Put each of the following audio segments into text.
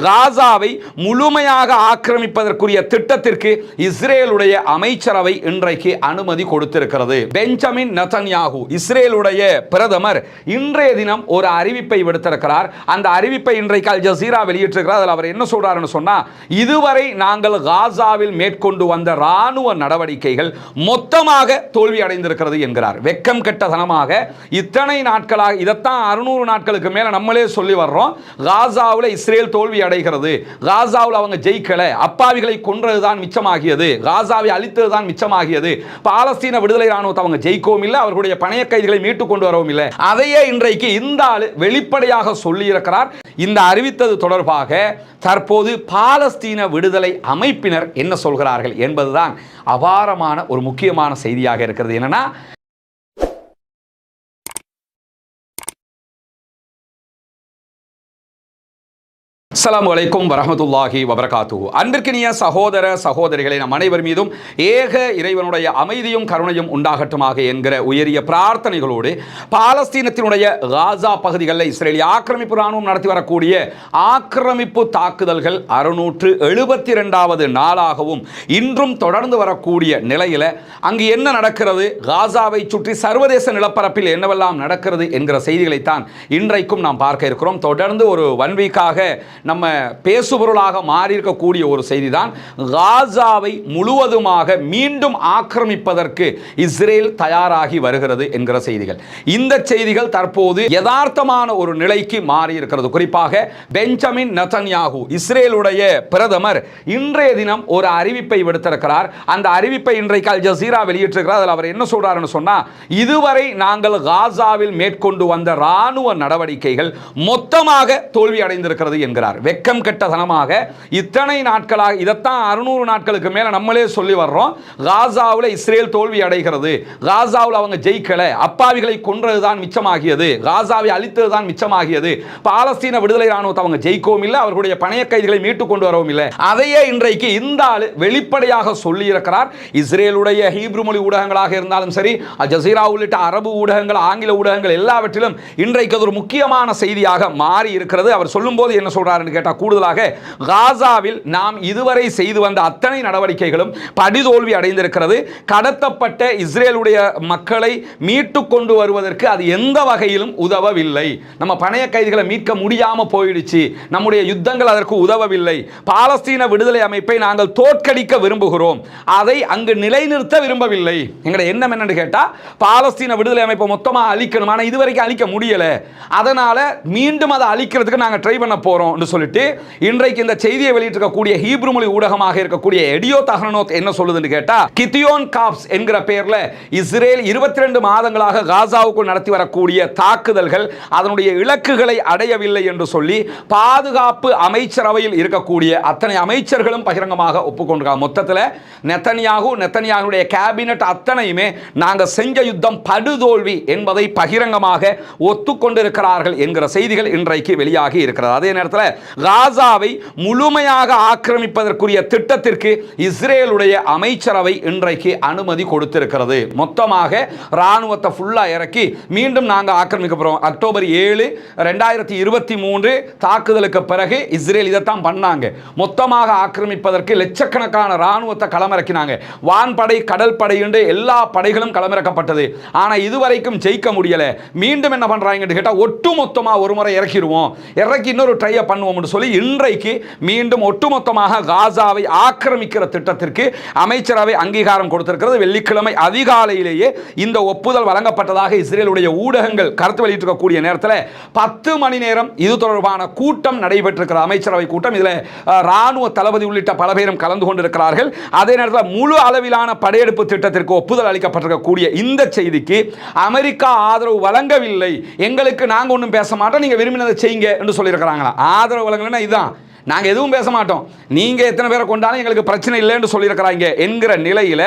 காசாவை முழுமையாக ஆக்கிரமிப்பதற்குரிய திட்டத்திற்கு இஸ்ரேலுடைய அமைச்சரவை இன்றைக்கு அனுமதி கொடுத்திருக்கிறது. பெஞ்சமின் நதன்யாகு இஸ்ரேலுடைய பிரதமர் இன்றைய தினம் ஒரு அறிவிப்பை விடுத்திருக்கிறார். அந்த அறிவிப்பை இன்றைக்கு அல் ஜசீரா வெளியிட்டிருக்கிறார். அதில் அவர் என்ன சொல்றாருன்னு சொன்னா இதுவரை நாங்கள் காசாவில் மேற்கொண்டு வந்த ராணுவ நடவடிக்கைகள் மொத்தமாக தோல்வி அடைந்திருக்கிறது என்கிறார். வெக்கம் கெட்டதனமாக இத்தனை நாட்களாக இதைத்தான் அறுநூறு நாட்களுக்கு மேல நம்மளே சொல்லி வர்றோம். காசாவில் இஸ்ரேல் தோல்வி அடைகிறது. காசாவில் அவங்க ஜெயிக்கலை. அப்பாவிகளை கொன்றது தான் மிச்சமாகியது. காசாவை அழித்தது தான் மிச்சமாகியது. பாலஸ்தீன விடுதலை ராணுவத்தை அவங்க ஜெயிக்கவும் இல்லை அவர்களுடைய பணைய கைதிகளை மீட்டு கொண்டு வரவும் இல்லை. அதையே இன்றைக்கு இந்த ஆள் வெளிப்படையாக சொல்லியிருக்கிறார். இந்த அறிவித்தது தொடர்பாக தற்போது பாலஸ்தீன விடுதலை அமைப்பினர் என்ன சொல்கிறார்கள் என்பதுதான் அபாரமான ஒரு முக்கியமான செய்தியாக இருக்கிறது. என்னன்னா அஸ்லாம் வலைக்கும் வரஹமத்துல்லாஹி வபரகாத்து அன்பிற்கினிய சகோதர சகோதரிகளை நம் அனைவர் மீதும் ஏக இறைவனுடைய அமைதியும் கருணையும் உண்டாகட்டுமாக என்கிற உயரிய பிரார்த்தனைகளோடு பாலஸ்தீனத்தினுடைய காசா பகுதிகளில் இஸ்ரேலிய ஆக்கிரமிப்பு ராணுவம் நடத்தி வரக்கூடிய ஆக்கிரமிப்பு தாக்குதல்கள் அறுநூற்று எழுபத்தி ரெண்டாவது நாளாகவும் இன்றும் தொடர்ந்து வரக்கூடிய நிலையில் அங்கு என்ன நடக்கிறது? காசாவை சுற்றி சர்வதேச நிலப்பரப்பில் என்னவெல்லாம் நடக்கிறது என்கிற செய்திகளைத்தான் இன்றைக்கும் நாம் பார்க்க இருக்கிறோம். தொடர்ந்து ஒரு ஒன் வீக்காக நம்ம பேசுபொருளாக மாறியிருக்கக்கூடிய ஒரு செய்தி தான் காசாவை முழுவதுமாக மீண்டும் ஆக்கிரமிப்பதற்கு இஸ்ரேல் தயாராகி வருகிறது என்கிற செய்திகள். இந்த செய்திகள் தற்போது யதார்த்தமான ஒரு நிலைக்கு மாறி இருக்கிறது குறிப்பாக பெஞ்சமின் நத்தன்யாகு இஸ்ரேலுடைய பிரதமர் இன்றைய தினம் ஒரு அறிவிப்பை விடுத்திருக்கிறார். அந்த அறிவிப்பை இன்றைக்கு அல் ஜசீரா வெளியிட்டிருக்கிறார். அதில் அவர் என்ன சொல்றாருன்னு சொன்னா இதுவரை நாங்கள் காசாவில் மேற்கொண்டு வந்த ராணுவ நடவடிக்கைகள் மொத்தமாக தோல்வி அடைந்திருக்கிறது என்கிறார். வெக்கம் கெட்டதனமாக இத்தனை நாட்களாக இதைத்தான் அறுநூறு நாட்களுக்கு மேலே நம்மளே சொல்லி வர்றோம். காசாவில் இஸ்ரேல் தோல்வி அடைகிறது. காசாவில் அவங்க ஜெயிக்கலை. அப்பாவிகளை கொன்றதுதான் மிச்சமாகியது. காசாவை அழித்ததுதான் மிச்சமாகியது. பாலஸ்தீன விடுதலை ராணுவத்தை அவங்க ஜெயிக்கவும் இல்லை அவர்களுடைய பணைய கைதிகளை மீட்டு கொண்டு வரவும் இல்லை. அதையே இன்றைக்கு இந்த ஆள் வெளிப்படையாக சொல்லியிருக்கிறார். இஸ்ரேலுடைய ஹீப்ரு மொழி ஊடகங்களாக இருந்தாலும் சரி ஜசீரா உள்ளிட்ட அரபு ஊடகங்கள் ஆங்கில ஊடகங்கள் எல்லாவற்றிலும் இன்றைக்கு அது ஒரு முக்கியமான செய்தியாக மாறி இருக்கிறது அவர் சொல்லும்போது என்ன கேட்டால் கூடுதலாக காசாவில் நாம் இதுவரை செய்து வந்த அத்தனை நடவடிக்கைகளும் படிதோல்வி அடைந்திருக்கிறது. கடத்தப்பட்ட இஸ்ரேலுடைய மக்களை மீட்டு கொண்டு வருவதற்கு அது எந்த வகையிலும் உதவவில்லை. நம்ம பணைய கைதிகளை மீட்க முடியாம போயிடுச்சு. நம்முடைய யுத்தங்கள் அதற்கு உதவவில்லை. பாலஸ்தீன விடுதலை அமைப்பை நாங்கள் தோற்கடிக்க விரும்புகிறோம். அதை அங்கு நிலைநிறுத்த விரும்பவில்லை. எங்களுடைய எண்ணம் என்னன்னு கேட்டால் பாலஸ்தீன விடுதலை அமைப்பை மொத்தமாக அழிக்கணும். ஆனால் இதுவரைக்கும் அழிக்க முடியல. அதனால மீண்டும் அதை அழிக்கிறதுக்கு நாங்கள் ட்ரை பண்ண போறோம் சொல்லிட்டு இன்றைக்கு இந்த செய்தியை வெளியிட்டிருக்கக்கூடிய ஹீப்ரு மொழி ஊடகமாக இருக்கக்கூடிய எடியோ தஹனோத் என்ன சொல்லுதுன்னு கேட்டா கித்தியோன் காப்ஸ் என்கிற பெயர்ல இஸ்ரேல் இருபத்தி ரெண்டு மாதங்களாக காசாவுக்குள் நடத்தி வரக்கூடிய தாக்குதல்கள் அதனுடைய இலக்குகளை அடையவில்லை என்று சொல்லி பாதுகாப்பு அமைச்சரவையில் இருக்கக்கூடிய அத்தனை அமைச்சர்களும் பகிரங்கமாக ஒப்புக்கொண்டிருக்காங்க. மொத்தத்தில் நெத்தனியாகு நெத்தனியாகுடைய கேபினட் அத்தனையுமே நாங்கள் செஞ்ச யுத்தம் படுதோல்வி என்பதை பகிரங்கமாக ஒத்துக்கொண்டிருக்கிறார்கள் என்கிற செய்திகள் இன்றைக்கு வெளியாகி இருக்கிறது. அதே நேரத்தில் காசாவை முழுமையாக ஆக்கிரமிப்பதற்குரிய திட்டத்திற்கு இஸ்ரேலுடைய அமைச்சரவை இன்றைக்கு அனுமதி கொடுத்திருக்கிறது. மொத்தமாக ராணுவத்தை ஃபுல்லாக இறக்கி மீண்டும் நாங்கள் ஆக்கிரமிக்க போகிறோம் அக்டோபர் ஏழு ரெண்டாயிரத்தி இருபத்தி மூன்று தாக்குதலுக்கு பிறகு இஸ்ரேல் இதைத்தான் பண்ணாங்க. மொத்தமாக ஆக்கிரமிப்பதற்கு லட்சக்கணக்கான ராணுவத்தை களமிறக்கினாங்க. வான்படை கடல் படை என்று எல்லா படைகளும் களமிறக்கப்பட்டது. ஆனால் இதுவரைக்கும் ஜெயிக்க முடியல. மீண்டும் என்ன பண்றாங்கன்னு கேட்டால் ஒட்டு மொத்தமாக ஒரு முறை இறக்கிடுவோம். இறக்கி இன்னொரு ட்ரையை என்று சொல்லி இன்றைக்கு மீண்டும் ஒட்டுமொத்தமாக காசாவை ஆக்கிரமிக்கிற திட்டத்திற்கு அமைச்சரவை அங்கீகாரம் கொடுத்திருக்கிறது. வெள்ளிக்கிழமை அதிகாலையிலேயே இந்த ஒப்புதல் வழங்கப்பட்டதாக இஸ்ரேலுடைய ஊடகங்கள் கருத்து வெளியிட்டிருக்கக்கூடிய நேரத்தில் பத்து மணி நேரம் இது தொடர்பான கூட்டம் நடைபெற்றிருக்கிற அமைச்சரவை கூட்டம். இதில் ராணுவ தளபதி உள்ளிட்ட பல பேரும் கலந்து கொண்டிருக்கிறார்கள். அதே நேரத்தில் முழு அளவிலான படையெடுப்பு திட்டத்திற்கு ஒப்புதல் அளிக்கப்பட்டிருக்கக்கூடிய இந்த செய்திக்கு அமெரிக்கா ஆதரவு வழங்கவில்லை. எங்களுக்கு நாங்கள் ஒன்றும் பேச மாட்டோம் நீங்கள் விரும்பினதை செய்யுங்க என்று சொல்லியிருக்கிறாங்களா? ஆதரவு வழங்கலைன்னா இதுதான் நாங்கள் எதுவும் பேச மாட்டோம். நீங்கள் எத்தனை பேரை கொண்டாலும் எங்களுக்கு பிரச்சனை இல்லைன்னு சொல்லியிருக்கிறாங்க என்கிற நிலையில்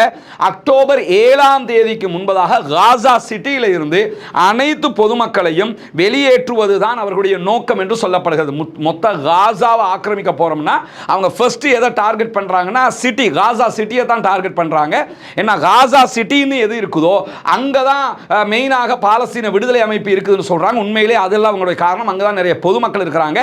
அக்டோபர் ஏழாம் தேதிக்கு முன்பதாக காசா சிட்டியில் இருந்து அனைத்து பொதுமக்களையும் வெளியேற்றுவது தான் அவர்களுடைய நோக்கம் என்று சொல்லப்படுகிறது. மொத்த காசாவை ஆக்கிரமிக்க போகிறோம்னா அவங்க ஃபர்ஸ்ட் எதை டார்கெட் பண்ணுறாங்கன்னா சிட்டி காசா சிட்டியை தான் டார்கெட் பண்ணுறாங்க ஏன்னா காசா சிட்டின்னு எது இருக்குதோ அங்கே தான் மெயினாக பாலஸ்தீன விடுதலை அமைப்பு இருக்குதுன்னு சொல்கிறாங்க உண்மையிலே அதெல்லாம் அவங்களுடைய காரணம். அங்கே தான் நிறைய பொதுமக்கள் இருக்கிறாங்க.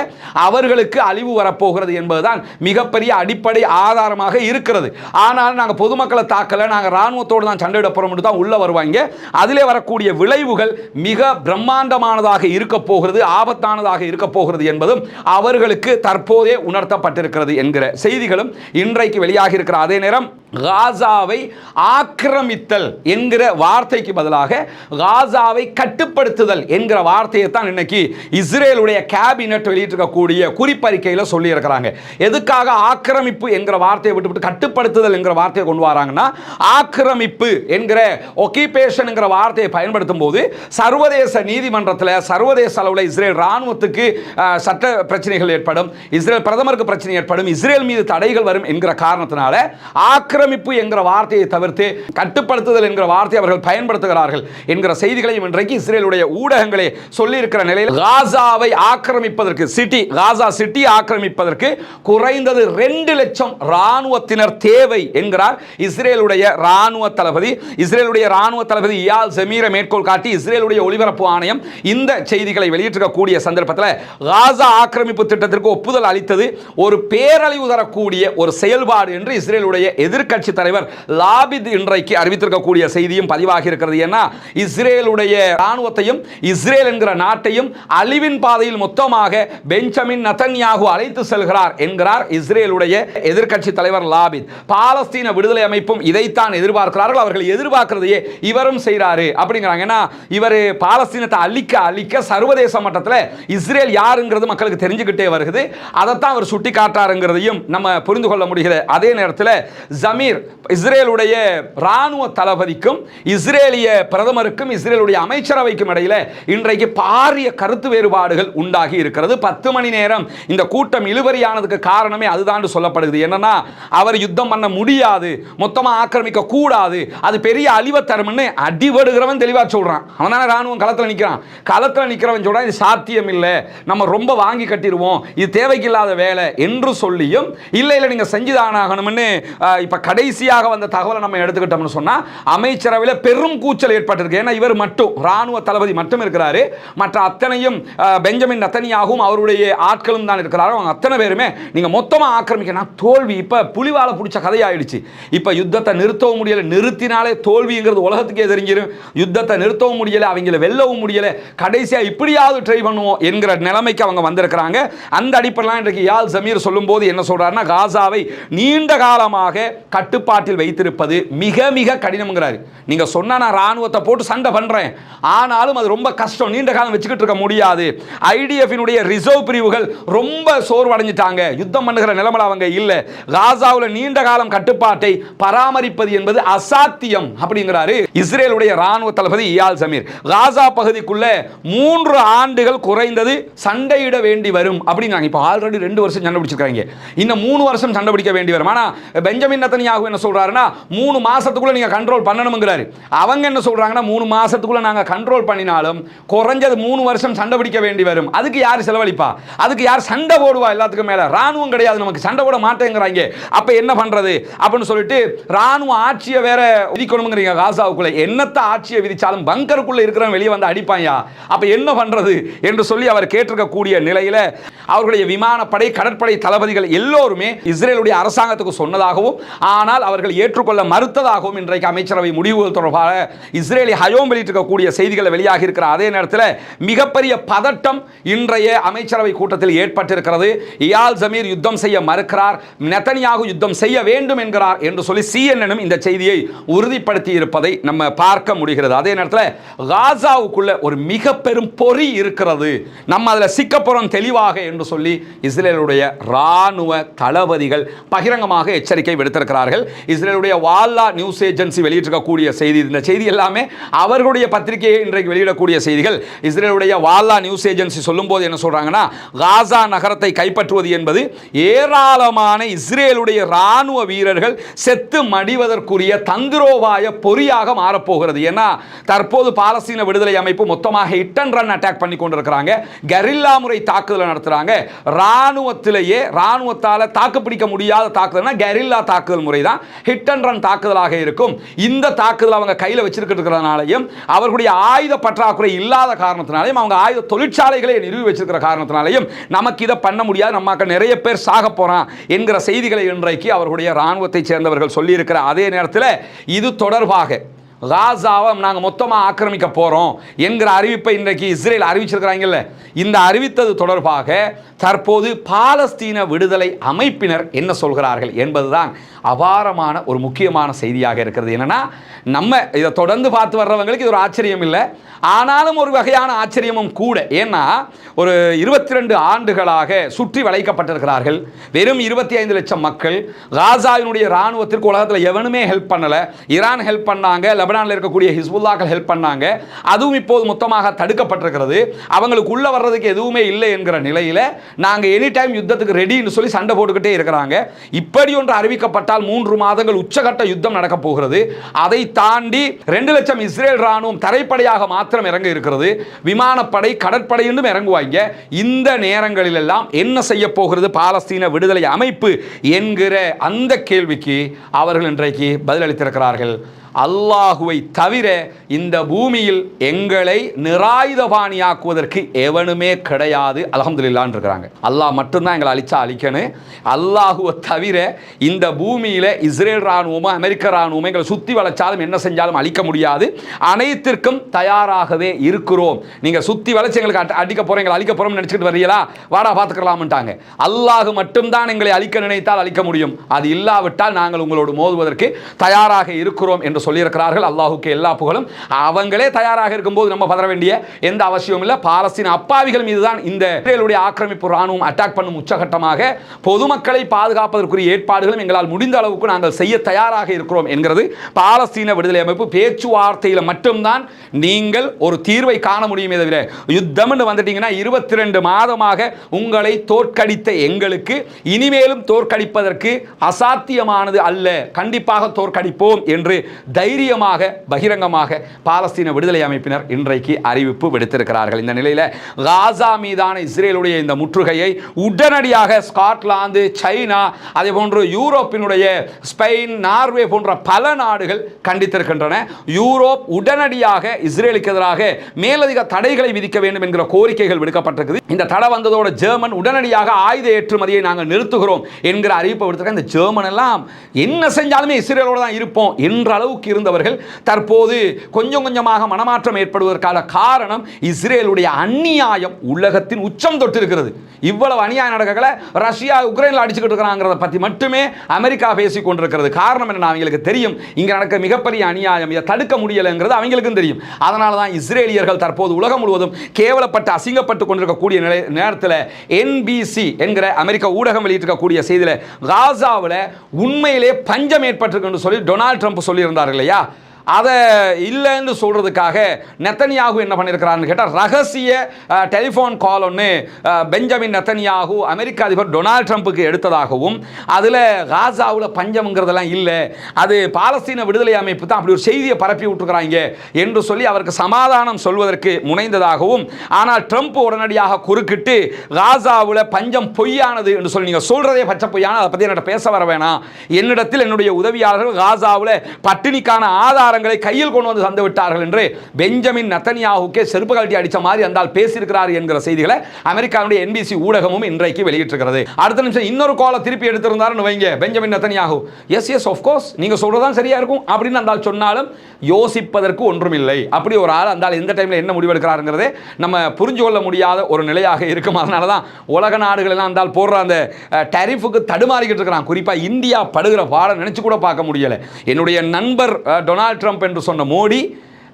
அவர்களுக்கு அழிவு வரப்போ போகிறது என்பதுதான் மிகப்பெரிய அடிப்படை ஆதாரமாக இருக்கிறது. ஆனால் நாங்கள் பொதுமக்களை தாக்கல நாங்கள் ராணுவத்தோடு தான் சண்டையிட போகிறோம் தான் உள்ள வருவாங்க. அதிலே வரக்கூடிய விளைவுகள் மிக பிரம்மாண்டமானதாக இருக்க போகிறது ஆபத்தானதாக இருக்க போகிறது என்பதும் அவர்களுக்கு தற்போதே உணர்த்தப்பட்டிருக்கிறது என்கிற செய்திகளும் இன்றைக்கு வெளியாகி இருக்கிற அதே நேரம் காசாவை ஆக்கிரமித்தல் என்கிற வார்த்தைக்கு பதிலாக காசாவை கட்டுப்படுத்துதல் என்கிற வார்த்தையை தான் இன்னைக்கு இஸ்ரேலுடைய கேபினட் வெளியிட்டிருக்கக்கூடிய குறிப்பறிக்கையில் சொல்லியிருக்கிறாங்க. எதுக்காக ஆக்கிரமிப்பு என்கிற வார்த்தையை விட்டுவிட்டு கட்டுப்படுத்துதல் என்கிற வார்த்தையை கொண்டு வராங்கன்னா ஆக்கிரமிப்பு என்கிற ஒக்கிபேஷன் என்கிற வார்த்தையை பயன்படுத்தும் போது சர்வதேச நீதிமன்றத்தில் சர்வதேச அளவில் இஸ்ரேல் ராணுவத்துக்கு சட்ட பிரச்சனைகள் ஏற்படும் இஸ்ரேல் பிரதமருக்கு பிரச்சனை ஏற்படும் இஸ்ரேல் மீது தடைகள் வரும் என்கிற காரணத்தினால ஆக்கிரமிப்பு என்கிற வார்த்தையை தவிர்த்து கட்டுப்படுத்துதல் என்கிற வார்த்தையை அவர்கள் பயன்படுத்துகிறார்கள் என்கிற செய்திகளையும் இன்றைக்கு இஸ்ரேலுடைய ஊடகங்களே சொல்லியிருக்கிற நிலையில் காசாவை ஆக்கிரமிப்பதற்கு சிட்டி காசா சிட்டி ஆக்கிரமிப்பதற்கு குறைந்தது ரெண்டு லட்சம் ராணுவத்தினர் தேவை என்கிறார் இஸ்ரேலுடைய ராணுவ தளபதி. இஸ்ரேலுடைய ராணுவ தளபதி இயால் ஜமீரை மேற்கோள் காட்டி இஸ்ரேலுடைய ஒளிபரப்பு ஆணையம் இந்த செய்திகளை வெளியிட்டிருக்கக்கூடிய சந்தர்ப்பத்தில் காசா ஆக்கிரமிப்பு திட்டத்திற்கு ஒப்புதல் அளித்தது ஒரு பேரழிவு தரக்கூடிய ஒரு செயல்பாடு என்று இஸ்ரேலுடைய எதிர்க்க எதிர்க்கட்சி தலைவர் லாபித் இன்றைக்கு அறிவித்திருக்கக்கூடிய செய்தியும் பதிவாகி இருக்கிறது ஏன்னா இஸ்ரேலுடைய ராணுவத்தையும் இஸ்ரேல் என்கிற நாட்டையும் அழிவின் பாதையில் மொத்தமாக பெஞ்சமின் நத்தன்யாகு அழைத்து செல்கிறார் என்கிறார் இஸ்ரேலுடைய எதிர்கட்சி தலைவர் லாபித். பாலஸ்தீன விடுதலை அமைப்பும் இதைத்தான் எதிர்பார்க்கிறார்கள். அவர்கள் எதிர்பார்க்கிறதையே இவரும் செய்கிறாரு அப்படிங்கிறாங்க. ஏன்னா இவர் பாலஸ்தீனத்தை அழிக்க அழிக்க சர்வதேச மட்டத்தில் இஸ்ரேல் யாருங்கிறது மக்களுக்கு தெரிஞ்சுக்கிட்டே வருகிறது அதைத்தான் அவர் சுட்டி காட்டாருங்கிறதையும் நம்ம புரிந்து கொள்ள முடிகிறது. அதே நேரத்தில் ஜமீன் ஜமீர் இஸ்ரேலுடைய இராணுவ தளபதிக்கும் இஸ்ரேலிய பிரதமருக்கும் இஸ்ரேலுடைய அமைச்சரவைக்கும் இடையில இன்றைக்கு பாரிய கருத்து வேறுபாடுகள் உண்டாகி இருக்கிறது. பத்து மணி நேரம் இந்த கூட்டம் இழுபறியானதுக்கு காரணமே அதுதான் சொல்லப்படுது என்னன்னா அவர் யுத்தம் பண்ண முடியாது மொத்தமாக ஆக்கிரமிக்க கூடாது அது பெரிய அழிவை தரும்னு அடிபடுகிறவன் தெளிவாக சொல்றான். அவன் தானே ராணுவம் களத்தில் நிற்கிறான் களத்தில் நிற்கிறவன் சொல்றான் இது சாத்தியம் இல்லை நம்ம ரொம்ப வாங்கி கட்டிடுவோம் இது தேவைக்கு இல்லாத வேலை என்று சொல்லியும் இல்லை இல்லை நீங்கள் செஞ்சுதான் ஆகணும்னு அஹ், கடைசியாக வந்த தகவலை நம்ம எடுத்துக்கிட்டோம்னு சொன்னால் அமைச்சரவையில் பெரும் கூச்சல் ஏற்பட்டிருக்கு. ஏன்னா இவர் மட்டும் ராணுவ தளபதி மட்டும் இருக்கிறாரு. மற்ற அத்தனையும் பெஞ்சமின் நத்தனியாகவும் அவருடைய ஆட்களும் தான் இருக்கிறாரோ அவங்க அத்தனை பேருமே நீங்கள் மொத்தமாக ஆக்கிரமிக்கணும் தோல்வி இப்போ புலிவால பிடிச்ச கதையாயிடுச்சு. இப்போ யுத்தத்தை நிறுத்தவும் முடியலை. நிறுத்தினாலே தோல்விங்கிறது உலகத்துக்கே தெரிஞ்சிடும் யுத்தத்தை நிறுத்தவும் முடியலை அவங்கள வெல்லவும் முடியலை. கடைசியாக இப்படியாவது ட்ரை பண்ணுவோம் என்கிற நிலைமைக்கு அவங்க வந்திருக்கிறாங்க. அந்த அடிப்படையில் இன்றைக்கு யாழ் ஜமீர் சொல்லும்போது என்ன சொல்கிறாருன்னா காசாவை நீண்ட காலமாக கட்டுப்பாட்டில் வைத்திருப்பது மிக மிக கடினம்ங்கிறாரு. நீங்க சொன்னால் நான் ராணுவத்தை போட்டு சண்டை பண்றேன். ஆனாலும் அது ரொம்ப கஷ்டம். நீண்ட காலம் வச்சுக்கிட்டு இருக்க முடியாது. ஐடிஎஃபினுடைய ரிசர்வ் பிரிவுகள் ரொம்ப சோர்வடைஞ்சிட்டாங்க. யுத்தம் பண்ணுகிற நிலைமையில் அவங்க இல்லை. காசாவில் நீண்ட காலம் கட்டுப்பாட்டை பராமரிப்பது என்பது அசாத்தியம் அப்படிங்கிறாரு இஸ்ரேலுடைய ராணுவ தளபதி இயால் சமீர். காசா பகுதிக்குள்ள மூன்று ஆண்டுகள் குறைந்தது சண்டையிட வேண்டி வரும் அப்படிங்கிறாங்க. இப்போ ஆல்ரெடி ரெண்டு வருஷம் சண்டை பிடிச்சிருக்காங்க. இன்னும் மூணு வருஷம் சண்டை பிடிக்க வேண்டி வரும். ஆனா பெஞ்சமின் நத்தனியாகு என்ன சொல்கிறாருன்னா மூணு மாதத்துக்குள்ளே நீங்கள் கண்ட்ரோல் பண்ணணுங்கிறாரு அவங்க என்ன சொல்கிறாங்கன்னா மூணு மாதத்துக்குள்ளே நாங்கள் கண்ட்ரோல் பண்ணினாலும் குறைஞ்சது மூணு வருஷம் சண்டை பிடிக்க வேண்டி வரும். அதுக்கு யார் செலவழிப்பா? அதுக்கு யார் சண்டை போடுவா எல்லாத்துக்கும் மேலே? ராணுவம் கிடையாது நமக்கு சண்டை போட மாட்டேங்கிறாங்க. அப்போ என்ன பண்ணுறது அப்படின்னு சொல்லிட்டு ராணுவ ஆட்சியை வேற விதிக்கணுங்கிறீங்க காசாவுக்குள்ளே. என்னத்தை ஆட்சியை விதித்தாலும் பங்கருக்குள்ளே இருக்கிறவன் வெளியே வந்து அடிப்பாயா அப்போ என்ன பண்ணுறது என்று சொல்லி அவர் கேட்டிருக்கக்கூடிய நிலையில் அவர்களுடைய விமானப்படை கடற்படை தளபதிகள் எல்லோருமே இஸ்ரேலுடைய அரசாங்கத்துக்கு சொன்னதாகவும் ஆனால் அவர்கள் ஏற்றுக்கொள்ள மறுத்ததாகவும் இன்றைக்கு அமைச்சரவை முடிவுகள் தொடர்பாக இஸ்ரேலி ஹயோம் வெளியிட்டிருக்கக்கூடிய செய்திகள் வெளியாகி இருக்கிற அதே நேரத்தில் மிகப்பெரிய பதட்டம் இன்றைய அமைச்சரவை கூட்டத்தில் ஏற்பட்டிருக்கிறது. இயால் ஜமீர் யுத்தம் செய்ய மறுக்கிறார். நெத்தனியாக யுத்தம் செய்ய வேண்டும் என்கிறார் என்று சொல்லி சிஎன்எனும் இந்த செய்தியை உறுதிப்படுத்தி இருப்பதை நம்ம பார்க்க முடிகிறது. அதே நேரத்தில் காசாவுக்குள்ள ஒரு மிக பெரும் பொறி இருக்கிறது. நம்ம அதில் சிக்கப்புறம் தெளிவாக என்று சொல்லி இஸ்ரேலுடைய ராணுவ தளபதிகள் பகிரங்கமாக எச்சரிக்கை விடுத்திருக்கிறார் விடுத்திருக்கிறார்கள் இஸ்ரேலுடைய வால்லா நியூஸ் ஏஜென்சி வெளியிட்டிருக்கக்கூடிய செய்தி இந்த செய்தி எல்லாமே அவர்களுடைய பத்திரிகையை இன்றைக்கு வெளியிடக்கூடிய செய்திகள். இஸ்ரேலுடைய வால்லா நியூஸ் ஏஜென்சி சொல்லும்போது என்ன சொல்கிறாங்கன்னா காசா நகரத்தை கைப்பற்றுவது என்பது ஏராளமான இஸ்ரேலுடைய இராணுவ வீரர்கள் செத்து மடிவதற்குரிய தந்திரோபாய பொறியாக மாறப்போகிறது. ஏன்னா தற்போது பாலஸ்தீன விடுதலை அமைப்பு மொத்தமாக ஹிட் அண்ட் ரன் அட்டாக் பண்ணி கொண்டிருக்கிறாங்க. கரில்லா முறை தாக்குதல் நடத்துறாங்க. ராணுவத்திலேயே ராணுவத்தால் தாக்குப்பிடிக்க முடியாத தாக்குதல்னா கரில்லா தாக்குதல் முறை. முறை தான் ஹிட் அண்ட் ரன் தாக்குதலாக இருக்கும். இந்த தாக்குதல் அவங்க கையில் வச்சிருக்கிறதுனாலையும் அவர்களுடைய ஆயுத பற்றாக்குறை இல்லாத காரணத்தினாலையும் அவங்க ஆயுத தொழிற்சாலைகளை நிறுவி வச்சிருக்கிற காரணத்தினாலையும் நமக்கு இதை பண்ண முடியாது. நம்மக்கள் நிறைய பேர் சாக போறான் என்கிற செய்திகளை இன்றைக்கு அவர்களுடைய இராணுவத்தைச் சேர்ந்தவர்கள் சொல்லியிருக்கிற அதே நேரத்தில் இது தொடர்பாக காசாவை நாங்கள் மொத்தமாக ஆக்கிரமிக்க போகிறோம் என்கிற அறிவிப்பை இன்றைக்கு இஸ்ரேல் அறிவிச்சிருக்கிறாங்கல்ல. இந்த அறிவித்தது தொடர்பாக தற்போது பாலஸ்தீன விடுதலை அமைப்பினர் என்ன சொல்கிறார்கள் என்பதுதான் அபாரமான ஒரு முக்கியமான செய்தியாக இருக்கிறது. என்னென்னா நம்ம இதை தொடர்ந்து பார்த்து வர்றவங்களுக்கு இது ஒரு ஆச்சரியம் இல்லை. ஆனாலும் ஒரு வகையான ஆச்சரியமும் கூட. ஏன்னா ஒரு இருபத்தி ரெண்டு ஆண்டுகளாக சுற்றி வளைக்கப்பட்டிருக்கிறார்கள். வெறும் இருபத்தி ஐந்து லட்சம் மக்கள். காசாவினுடைய இராணுவத்திற்கு உலகத்தில் எவனுமே ஹெல்ப் பண்ணலை. ஈரான் ஹெல்ப் பண்ணாங்க லெபனானில் இருக்கக்கூடிய ஹிஸ்புல்லாக்கள் ஹெல்ப் பண்ணாங்க. அதுவும் இப்போது மொத்தமாக தடுக்கப்பட்டிருக்கிறது. அவங்களுக்கு உள்ள வர்றதுக்கு எதுவுமே இல்லை என்கிற நிலையில் நாங்கள் எனி டைம் யுத்தத்துக்கு ரெடின்னு சொல்லி சண்டை போட்டுக்கிட்டே இருக்கிறாங்க. இப்படி ஒன்று அறிவிக்கப்பட்டால் மூன்று மாதங்கள் உச்சகட்ட யுத்தம் நடக்கப் போகிறது. அதை தாண்டி ரெண்டு லட்சம் இஸ்ரேல் ராணுவம் தரைப்படையாக மாத்திரம் இறங்க இருக்கிறது. விமானப்படை கடற்படை என்றும் இறங்குவாங்க. இந்த நேரங்களில் எல்லாம் என்ன செய்ய போகிறது? பாலஸ்தீன விடுதலை அமைப்பு என்கிற அந்த கேள்விக்கு அவர்கள் இன்றைக்கு பதிலளித்திருக்கிறார்கள். அல்லாஹுவை தவிர இந்த பூமியில் எங்களை நிராயுதபாணியாக்குவதற்கு எவனுமே கிடையாது. அலமதுல்லான்னு இருக்கிறாங்க அல்லாஹ் மட்டும்தான் எங்களை அழிச்சா அழிக்கணும். அல்லாஹுவை தவிர இந்த பூமியில் இஸ்ரேல் ராணுவமோ அமெரிக்க இராணுவமோ எங்களை சுற்றி வளைச்சாலும் என்ன செஞ்சாலும் அழிக்க முடியாது. அனைத்திற்கும் தயாராகவே இருக்கிறோம். நீங்கள் சுற்றி வளைச்சு எங்களுக்கு அடிக்க போகிறோம் எங்களை அழிக்க போகிறோம்னு நினச்சிக்கிட்டு வரீங்களா வாடா பார்த்துக்கலாம்ட்டாங்க அல்லாஹ் மட்டும்தான் எங்களை அழிக்க நினைத்தால் அழிக்க முடியும். அது இல்லாவிட்டால் நாங்கள் உங்களோடு மோதுவதற்கு தயாராக இருக்கிறோம் என்று சொல்லியிருக்கிறார்கள். அல்லாஹுக்கு எல்லா புகழும். அவங்களே தயாராக இருக்கும்போது நம்ம பதற வேண்டிய எந்த அவசியமும் இல்லை. பாலஸ்தீன் அப்பாவிகள் மீது தான் இந்த இஸ்ரேலுடைய ஆக்கிரமிப்பு ராணுவம் அட்டாக் பண்ணும் உச்சகட்டமாக பொதுமக்களை பாதுகாப்பதற்குரிய ஏற்பாடுகளும் எங்களால் முடிந்த அளவுக்கு நாங்கள் செய்ய தயாராக இருக்கிறோம் என்கிறது பாலஸ்தீன விடுதலை அமைப்பு. பேச்சுவார்த்தையில் மட்டும்தான் நீங்கள் ஒரு தீர்வை காண முடியுமே தவிர யுத்தம்னு வந்துட்டீங்கன்னா இருபத்தி ரெண்டு மாதமாக உங்களை தோற்கடித்த எங்களுக்கு இனிமேலும் தோற்கடிப்பதற்கு அசாத்தியமானது அல்ல. கண்டிப்பாக தோற்கடிப்போம் என்று தைரியமாக பகிரங்கமாக பாலஸ்தீன விடுதலை அமைப்பினர் இன்றைக்கு அறிவிப்பு விடுத்திருக்கிறார்கள். இந்த நிலையில் காசா மீதான இஸ்ரேலுடைய இந்த முற்றுகையை உடனடியாக ஸ்காட்லாந்து சைனா அதே போன்று யூரோப்பினுடைய ஸ்பெயின் நார்வே போன்ற பல நாடுகள் கண்டித்திருக்கின்றன. யூரோப் உடனடியாக இஸ்ரேலுக்கு எதிராக மேலதிக தடைகளை விதிக்க வேண்டும் என்கிற கோரிக்கைகள் விடுக்கப்பட்டிருக்குது. இந்த தடை வந்ததோட ஜெர்மன் உடனடியாக ஆயுத ஏற்றுமதியை நாங்கள் நிறுத்துகிறோம் என்கிற அறிவிப்பை விடுத்திருக்க இந்த ஜெர்மன் எல்லாம் என்ன செஞ்சாலுமே இஸ்ரேலோட தான் இருப்போம். என்ற அளவுக்கு இருந்தவர்கள் தற்போது கொஞ்சம் கொஞ்சமாக மனமாற்றம் ஏற்படுவதற்கான காரணம் இஸ்ரேலுடைய அந்நியாயம் உலகத்தின் உச்சம் தொட்டிருக்கிறது. இவ்வளவு அநியாயம் நடக்கல ரஷ்யா உக்ரைனில் அடிச்சுக்கிட்டு இருக்கிறாங்கிறத பற்றி மட்டுமே அமெரிக்கா பேசிக் கொண்டிருக்கிறது. காரணம் என்ன அவங்களுக்கு தெரியும். இங்கே நடக்க மிகப்பெரிய அநியாயம். இதை தடுக்க முடியலைங்கிறது அவங்களுக்கும் தெரியும். அதனால தான் இஸ்ரேலியர்கள் தற்போது உலகம் முழுவதும் கேவலப்பட்டு அசிங்கப்பட்டு கொண்டிருக்கக்கூடிய நிலை நேரத்தில் என்பிசி என்கிற அமெரிக்க ஊடகம் வெளியிட்டிருக்கக்கூடிய செய்தியில் காசாவில் உண்மையிலே பஞ்சம் ஏற்பட்டிருக்குன்னு சொல்லி டொனால்ட் ட்ரம்ப் சொல்லியிருந்தார்கள் இல்லையா? அதை இல்லைன்னு சொல்கிறதுக்காக நெத்தனியாகு என்ன பண்ணியிருக்கிறான்னு கேட்டால் ரகசிய டெலிஃபோன் கால் ஒன்று பெஞ்சமின் நெத்தனியாகு அமெரிக்க அதிபர் டொனால்ட் ட்ரம்ப்புக்கு எடுத்ததாகவும் அதில் காசாவில் பஞ்சம்ங்கிறதெல்லாம் இல்லை அது பாலஸ்தீன விடுதலை அமைப்பு தான் அப்படி ஒரு செய்தியை பரப்பி விட்டுருக்குறாங்க என்று சொல்லி அவருக்கு சமாதானம் சொல்வதற்கு முனைந்ததாகவும் ஆனால் ட்ரம்ப் உடனடியாக குறுக்கிட்டு காசாவில் பஞ்சம் பொய்யானது என்று சொல்லி நீங்கள் சொல்கிறதே பச்சை பொய்யான அதை பற்றி என்னிட்ட பேச வர வேணாம். என்னிடத்தில் என்னுடைய உதவியாளர்கள் காசாவில் பட்டினிக்கான ஆதாரங்களை கையில் கொண்டு வந்து தந்து விட்டார்கள் என்று பெஞ்சமின் நத்தனியாவுக்கே செருப்பு கழட்டி அடித்த மாதிரி அந்தால் பேசியிருக்கிறார் என்கிற செய்திகளை அமெரிக்காவுடைய என்பிசி ஊடகமும் இன்றைக்கு வெளியிட்டிருக்கிறது. அடுத்த நிமிஷம் இன்னொரு கோலை திருப்பி எடுத்திருந்தாருன்னு வைங்க Benjamin Netanyahu. Yes yes course நீங்க சொல்கிறதான் சரியா இருக்கும் அப்படின்னு அந்தால் சொன்னாலும் யோசிப்பதற்கு ஒன்றுமில்லை. அப்படி ஒரு ஆள் அந்தால் எந்த டைம்ல என்ன முடிவெடுக்கிறாருங்கிறதே நம்ம புரிஞ்சு கொள்ள முடியாத ஒரு நிலையாக இருக்கும். அதனால தான் உலக நாடுகள் எல்லாம் அந்தால் போடுற அந்த டரிஃபுக்கு தடுமாறிக்கிட்டு இருக்கிறான். குறிப்பா இந்தியா படுகிற பாடம் நினைச்சு கூட பார்க்க முடியலை. என்னுடைய நண்பர் டொனால்ட் ட்ரம்ப் என்று சொன்ன மோடி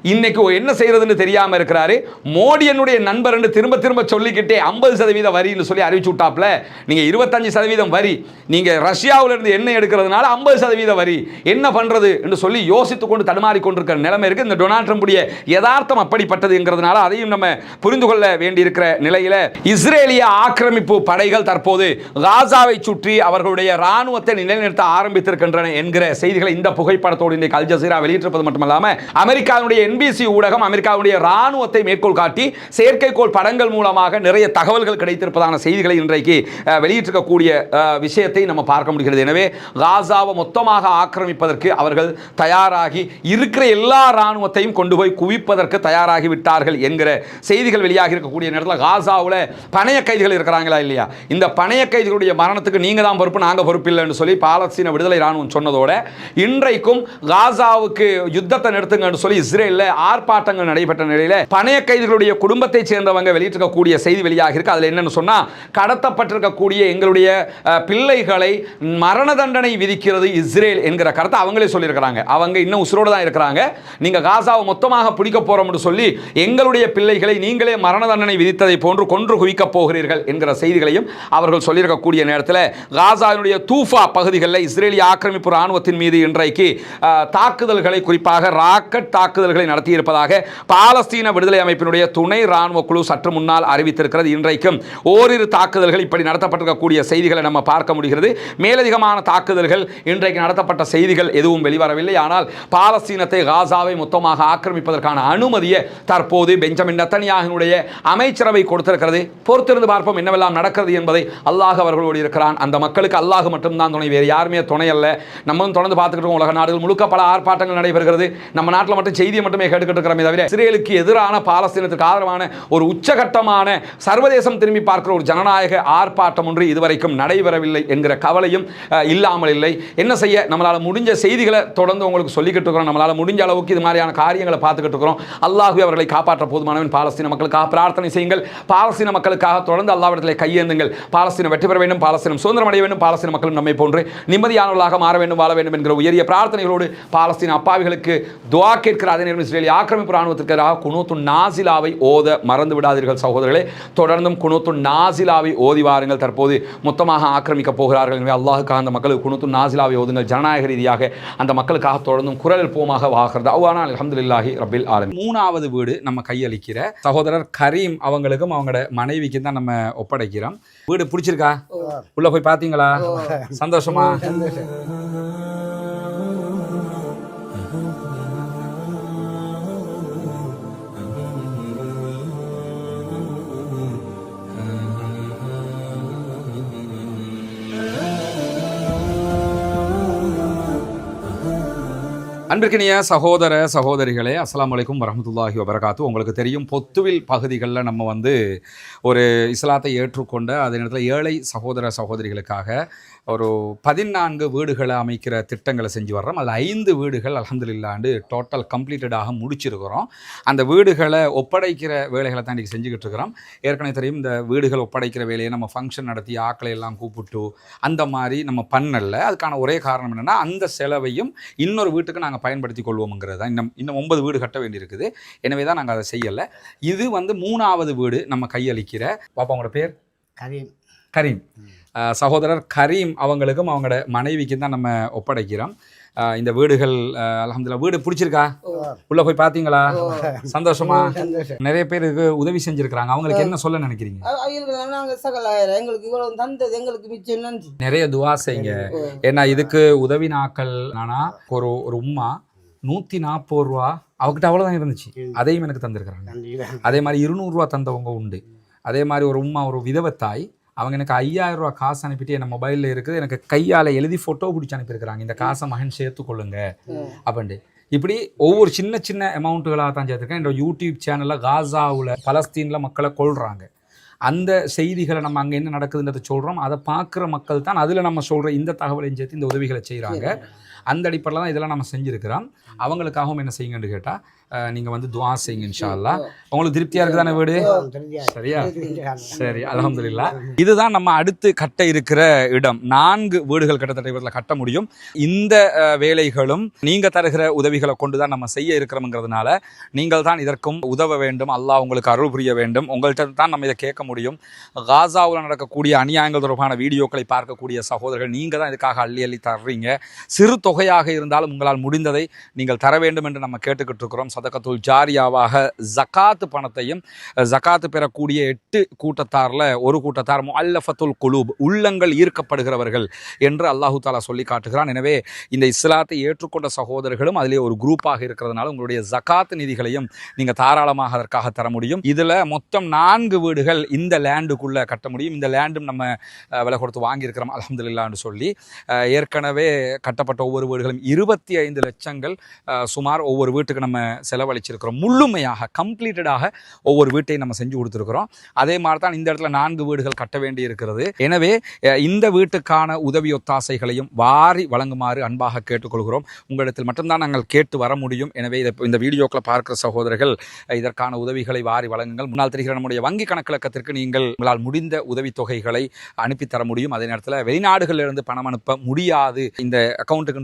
இன்னைக்கு என்ன செய்யறதுன்னு தெரியாமல் இருக்கிறாரு. மோடி என்னுடைய நண்பர் என்று திரும்ப திரும்ப சொல்லிக்கிட்டே ஐம்பது சதவீத வரின்னு சொல்லி அறிவிச்சு விட்டாப்ல. நீங்க இருபத்தஞ்சு சதவீதம் வரி. நீங்கள் ரஷ்யாவில் இருந்து எண்ணெய் எடுக்கிறதுனால ஐம்பது சதவீத வரி. என்ன பண்ணுறது என்று சொல்லி யோசித்துக் கொண்டு தடுமாறி கொண்டிருக்கிற நிலைமை இருக்குது இந்த டொனால்ட் ட்ரம்புடைய யதார்த்தம் அப்படிப்பட்டதுங்கிறதுனால அதையும் நம்ம புரிந்து கொள்ள வேண்டியிருக்கிற நிலையில் இஸ்ரேலிய ஆக்கிரமிப்பு படைகள் தற்போது காசாவை சுற்றி அவர்களுடைய ராணுவத்தை நிலைநிறுத்த ஆரம்பித்திருக்கின்றன என்கிற செய்திகளை இந்த புகைப்படத்தோடு இன்றைக்கு அல் ஜசீரா வெளியிட்டிருப்பது மட்டுமல்லாமல் அமெரிக்காவுடைய என்பிசி ஊடகம் அமெரிக்காவுடைய ராணுவத்தை மேற்கோள் காட்டி செயற்கைக்கோள் படங்கள் மூலமாக நிறைய தகவல்கள் கிடைத்திருப்பதான செய்திகளை இன்றைக்கு வெளியிட்டிருக்கக்கூடிய விஷயத்தை நம்ம பார்க்க முடிகிறது. எனவே காசாவை மொத்தமாக ஆக்கிரமிப்பதற்கு அவர்கள் தயாராகி இருக்கிற எல்லா ராணுவத்தையும் கொண்டு போய் குவிப்பதற்கு தயாராகி விட்டார்கள் என்கிற செய்திகள் வெளியாகி இருக்கக்கூடிய நேரத்தில் காசாவில் பணைய கைதிகள் இருக்கிறாங்களா இல்லையா? இந்த பணைய கைதிகளுடைய மரணத்துக்கு நீங்கள் தான் பொறுப்பு நாங்கள் பொறுப்பு இல்லைன்னு சொல்லி பாலஸ்தீன விடுதலை ராணுவம் சொன்னதோட இன்றைக்கும் காசாவுக்கு யுத்தத்தை நிறுத்துங்கன்னு சொல்லி இஸ்ரேல் இஸ்ரேலில் ஆர்ப்பாட்டங்கள் நடைபெற்ற நிலையில் பணைய கைதிகளுடைய குடும்பத்தை சேர்ந்தவங்க வெளியிட்டிருக்கக்கூடிய செய்தி வெளியாக இருக்கு. அதில் என்னன்னு சொன்னால் கடத்தப்பட்டிருக்கக்கூடிய எங்களுடைய பிள்ளைகளை மரண தண்டனை விதிக்கிறது இஸ்ரேல் என்கிற கருத்தை அவங்களே சொல்லியிருக்கிறாங்க. அவங்க இன்னும் உசுரோடு தான் இருக்கிறாங்க. நீங்கள் காசாவை மொத்தமாக பிடிக்க போகிறோம்னு சொல்லி எங்களுடைய பிள்ளைகளை நீங்களே மரண தண்டனை விதித்ததை போன்று கொன்று குவிக்கப் போகிறீர்கள் என்கிற செய்திகளையும் அவர்கள் சொல்லியிருக்கக்கூடிய நேரத்தில் காசாவினுடைய தூஃபா பகுதிகளில் இஸ்ரேலிய ஆக்கிரமிப்பு ராணுவத்தின் மீது இன்றைக்கு தாக்குதல்களை குறிப்பாக ராக்கெட் தாக்குதல்களை நடத்தியிருப்பதாக பாலஸ்தீன விடுதலை அமைப்பினுடைய துணை ராணுவ குழு சற்று முன்னால் அறிவித்திருக்கிறது. இன்றைக்கும் ஓரிரு தாக்குதல்கள் இப்படி நடத்தப்பட்டிருக்கக்கூடிய செய்திகளை நம்ம பார்க்க முடிகிறது. மேலதிகமான தாக்குதல்கள் இன்றைக்கு நடத்தப்பட்ட செய்திகள் எதுவும் வெளிவரவில்லை. ஆனால் பாலஸ்தீனத்தை காசாவை மொத்தமாக ஆக்கிரமிப்பதற்கான அனுமதியை தற்போது பெஞ்சமின் நத்தனியாகினுடைய அமைச்சரவை கொடுத்திருக்கிறது. பொறுத்திருந்து பார்ப்போம் என்னவெல்லாம் நடக்கிறது என்பதை அல்லாஹ் அவர்களோடு இருக்கிறான் அந்த மக்களுக்கு அல்லாஹ் மட்டும்தான் துணை. வேறு யாருமே துணை அல்ல. நம்மளும் தொடர்ந்து பார்த்துக்கிட்டு உலக நாடுகள் முழுக்க பல ஆர்ப்பாட்டங்கள் நடைபெறுகிறது. நம்ம நாட்டில் மட்டும் செய்தியை மட்டும் கேட்டுக்கிட்டு தவிர இஸ்ரேலுக்கு எதிரான பாலஸ்தீனத்துக்கு ஆதரவான ஒரு உச்சகட்டமான சர்வதேசம் திரும்பி பார்க்கிற ஒரு ஜனநாயக ஆர்ப்பாட்டம் ஒன்று இதுவரைக்கும் நடைபெறவில்லை என்கிற கவலையும் இல்லாமல் இல்லை. என்ன செய்ய? நம்மளால் முடிஞ்ச செய்திகளை தொடர்ந்து உங்களுக்கு சொல்லிக்கிட்டு இருக்கிறோம். நம்மளால் முடிஞ்ச அளவுக்கு இது மாதிரியான காரியங்களை பார்த்துக்கிட்டு இருக்கிறோம். அல்லாஹ் அவர்களை காப்பாற்ற போதுமானவன் பாலஸ்தீன மக்களுக்காக பிரார்த்தனை செய்யுங்கள். பாலஸ்தீன மக்களுக்காக தொடர்ந்து அல்லாவிடத்தில் கையேந்துங்கள். பாலஸ்தீனம் வெற்றி பெற வேண்டும் பாலஸ்தீனம் சுதந்திரம் அடைய வேண்டும் பாலஸ்தீன மக்களும் நம்மை போன்று நிம்மதியானவர்களாக மாற வேண்டும் வாழ வேண்டும் என்கிற உயரிய பிரார்த்தனைகளோடு பாலஸ்தீன அப்பாவிகளுக்கு துவா கேட்கிற அதே நேரம் இஸ்ரேலிய ஆக்கிரமிப்பு ராணுவத்திற்கு எதிராக குனூத்து நாசிலாவை ஓத மறந்து விடாதீர்கள் சகோதரர்களே. தொடர்ந்தும் குனூத்து நாசிலாவை ஓதி வாருங்கள். தற்போது மொத்தமாக ஆக்கிரமிக்க போகிறார்கள். எனவே அல்லாஹுக்காக அந்த மக்களுக்கு குனூத்து நாசிலாவை ஓதுங்கள். ஜனநாயக ரீதியாக அந்த மக்களுக்காக தொடர்ந்தும் குரல் எழுப்புவமாக வாகிறது அவ்வானா அல்ஹம்துலில்லாஹி ரபில் ஆலமீன். மூணாவது வீடு நம்ம கையளிக்கிற சகோதரர் கரீம் அவங்களுக்கும் அவங்களோட மனைவிக்கும் தான் நம்ம ஒப்படைக்கிறோம். வீடு பிடிச்சிருக்கா? உள்ள போய் பாத்தீங்களா சந்தோஷமா. அன்பிற்கினிய சகோதர சகோதரிகளே அஸ்லாம் வலைக்கும் வரமத்துல்லாஹி வபரகாத்து. உங்களுக்கு தெரியும் பொத்துவில் பகுதிகளில் நம்ம வந்து ஒரு இஸ்லாத்தை ஏற்றுக்கொண்ட அதே நேரத்தில் ஏழை சகோதர சகோதரிகளுக்காக ஒரு பதினான்கு வீடுகளை அமைக்கிற திட்டங்களை செஞ்சு வர்றோம். அதில் ஐந்து வீடுகள் அல்ஹம்துலில்லாண்டு டோட்டல் கம்ப்ளீட்டடாக முடிச்சிருக்கிறோம். அந்த வீடுகளை ஒப்படைக்கிற வேலைகளை தான் இன்றைக்கி செஞ்சுக்கிட்டு இருக்கிறோம். ஏற்கனவே தெரியும் இந்த வீடுகள் ஒப்படைக்கிற வேலையை நம்ம ஃபங்க்ஷன் நடத்தி ஆக்களை எல்லாம் கூப்பிட்டு அந்த மாதிரி நம்ம பண்ணல. அதுக்கான ஒரே காரணம் என்னென்னா அந்த செலவையும் இன்னொரு வீட்டுக்கு நாங்கள் பயன்படுத்தி கொள்வோம்ங்கிறது தான். இன்னும் இன்னும் ஒன்பது வீடு கட்ட வேண்டியிருக்குது. எனவே தான் நாங்கள் அதை செய்யலை. இது வந்து மூணாவது வீடு நம்ம கையளிக்கிற. பாப்பா உங்களோட பேர்? கரீம். கரீம். சகோதரர் கரீம் அவங்களுக்கும் அவங்களோட மனைவிக்கும் தான் நம்ம ஒப்படைக்கிறோம். இந்த வீடுகள் அஹ் அல்ஹம்துலில்லாஹ் வீடு பிடிச்சிருக்கா? உள்ள போய் பார்த்தீங்களா சந்தோஷமா? நிறைய பேருக்கு உதவி செஞ்சிருக்கிறாங்க. அவங்களுக்கு என்ன சொல்ல நினைக்கிறீங்க? எங்களுக்கு இவ்வளவு தந்தது எங்களுக்கு மிச்சம் நன்றி. நிறைய துவா செய்யுங்க. ஏன்னா இதுக்கு உதவி நாக்கள் நானா ஒரு ஒரு உம்மா நூற்றி நாற்பது ரூபா அவகிட்ட அவ்வளோதான் இருந்துச்சு. அதையும் எனக்கு தந்திருக்கிறாங்க. அதே மாதிரி இருநூறுவா தந்தவங்க உண்டு. அதே மாதிரி ஒரு உம்மா ஒரு விதவத்தாய் அவங்க எனக்கு ஐயாயிரம் ரூபா காசு அனுப்பிட்டு என் மொபைலில் இருக்குது. எனக்கு கையால் எழுதி ஃபோட்டோ பிடிச்சி அனுப்பியிருக்கிறாங்க. இந்த காசை மகன் சேர்த்து கொள்ளுங்க அப்படின்ட்டு. இப்படி ஒவ்வொரு சின்ன சின்ன அமௌண்ட்டுகளாக தான் சேர்த்துருக்கேன். என்னோட யூடியூப் சேனலில் காசாவில் பலஸ்தீனில் மக்களை கொள்றாங்க அந்த செய்திகளை நம்ம அங்கே என்ன நடக்குதுன்றதை சொல்கிறோம் அதை பார்க்குற மக்கள் தான் அதில் நம்ம சொல்கிற இந்த தகவலையும் சேர்த்து இந்த உதவிகளை செய்கிறாங்க அந்த அடிப்படையில் தான் இதெல்லாம் நம்ம செஞ்சுருக்கிறோம். அவங்களுக்காகவும் என்ன செய்யுங்கன்னு கேட்டால் நீங்கள் வந்து துவா செய்யுங்க இன்ஷா அல்லாஹ் உங்களுக்கு திருப்தியாக இருக்குதானே வீடு? சரியா? சரி அலமதுல்லா இதுதான் நம்ம அடுத்து கட்ட இருக்கிற இடம். நான்கு வீடுகள் கிட்டத்தட்ட இவரில் கட்ட முடியும். இந்த வேலைகளும் நீங்க தருகிற உதவிகளை கொண்டு தான் நம்ம செய்ய இருக்கிறோம்ங்கிறதுனால நீங்கள் தான் இதற்கும் உதவ வேண்டும். அல்லாஹ் உங்களுக்கு அருள் புரிய வேண்டும். உங்கள்கிட்ட தான் நம்ம இதை கேட்க முடியும். காசாவில் நடக்கக்கூடிய அநியாயங்கள் தொடர்பான வீடியோக்களை பார்க்கக்கூடிய சகோதரர்கள் நீங்கள் தான் இதுக்காக அள்ளி அள்ளி தர்றீங்க. சிறு தொகையாக இருந்தாலும் உங்களால் முடிந்ததை நீங்கள் தர வேண்டும் என்று நம்ம கேட்டுக்கிட்டு இருக்கிறோம். சதகத்துல் ஜாரியாவாக ஜகாத்து பணத்தையும் ஜகாத்து பெறக்கூடிய எட்டு கூட்டத்தாரில் ஒரு கூட்டத்தார் அல்லஃபத்துல் குலூப் உள்ளங்கள் ஈர்க்கப்படுகிறவர்கள் என்று அல்லாஹு தாலா சொல்லி காட்டுகிறான். எனவே இந்த இஸ்லாத்தை ஏற்றுக்கொண்ட சகோதரர்களும் அதிலே ஒரு குரூப்பாக இருக்கிறதுனால உங்களுடைய ஜக்காத்து நிதிகளையும் நீங்கள் தாராளமாக அதற்காக தர முடியும். இதில் மொத்தம் நான்கு வீடுகள் இந்த லேண்டுக்குள்ளே கட்ட முடியும். இந்த லேண்டும் நம்ம விலை கொடுத்து வாங்கியிருக்கிறோம் அலமதுல்லான்னு சொல்லி. ஏற்கனவே கட்டப்பட்ட ஒவ்வொரு வீடுகளும் இருபத்தி ஐந்து லட்சங்கள் சுமார் ஒவ்வொரு வீட்டுக்கு நம்ம செலவழிச்சிருக்கிறோம். முழுமையாக கம்ப்ளீட்டடாக ஒவ்வொரு வீட்டையும் நம்ம செஞ்சு கொடுத்துருக்குறோம். அதே மாதிரி தான் இந்த இடத்துல நான்கு வீடுகள் கட்ட வேண்டி இருக்கிறது எனவே இந்த வீட்டுக்கான உதவி ஒத்தாசைகளையும் வாரி வழங்குமாறு அன்பாக கேட்டுக்கொள்கிறோம். உங்களிடத்தில் மட்டும்தான் நாங்கள் கேட்டு வர முடியும். எனவே இதை இந்த வீடியோக்களை பார்க்கிற சகோதரர்கள் இதற்கான உதவிகளை வாரி வழங்குங்கள். முன்னால் தெரிகிற நம்முடைய வங்கி கணக்கிழக்கத்திற்கு நீங்கள் உங்களால் முடிந்த உதவி தொகைகளை அனுப்பி தர முடியும். அதே நேரத்தில் வெளிநாடுகளிலிருந்து பணம் அனுப்ப முடியாது. இந்த அக்கௌண்ட்டுக்கு